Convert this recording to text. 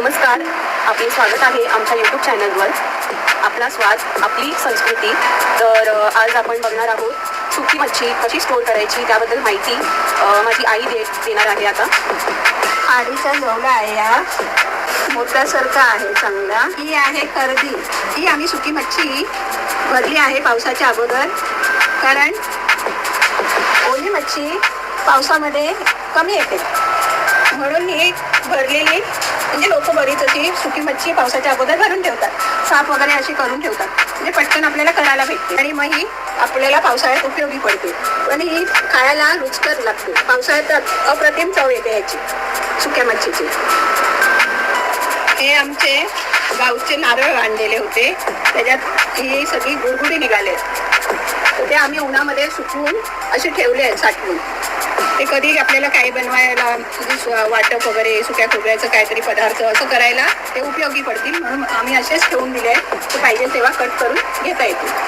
नमस्कार आपले स्वागत आहे आमच्या यूट्यूब चॅनलवर आपला स्वाद आपली संस्कृती. तर आज आपण बघणार आहोत सुकी मच्छी कशी स्टोर करायची त्याबद्दल माहिती माझी आई दे देणार आहे आता. आडीचा जेवढा आहे या मोत्यासारखा आहे चांगला. ही आहे करदी ही आम्ही सुकी मच्छी भरली आहे पावसाच्या अगोदर. कारण ओली मच्छी पावसामध्ये कमी येते. म्हणून ही भरलेली म्हणजे लोक बरीच अशी सुकी मच्छी पावसाच्या अगोदर भरून ठेवतात. साफ वगैरे अशी करून ठेवतात. म्हणजे पटकन आपल्याला करायला भेटते. आणि मग ही आपल्याला पावसाळ्यात उपयोगी पडते. पण ही खायला रुचकर लागते. पावसाळ्यात अप्रतिम चव येते याची सुक्या मच्छीची. हे आमचे गावचे नारळ आणलेले होते. त्याच्यात ही सगळी गुडगुडी निघाले. ते आम्ही उन्हामध्ये सुकवून असे ठेवले आहेत साठवून. ते कधी आपल्याला काही बनवायला म्हणजे वाटप वगैरे सुक्या खोबऱ्याचं काहीतरी पदार्थ असं करायला ते उपयोगी पडतील. म्हणून आम्ही असेच ठेवून दिले आहेत. ते पाहिजे तेव्हा कट करून घेता येतील.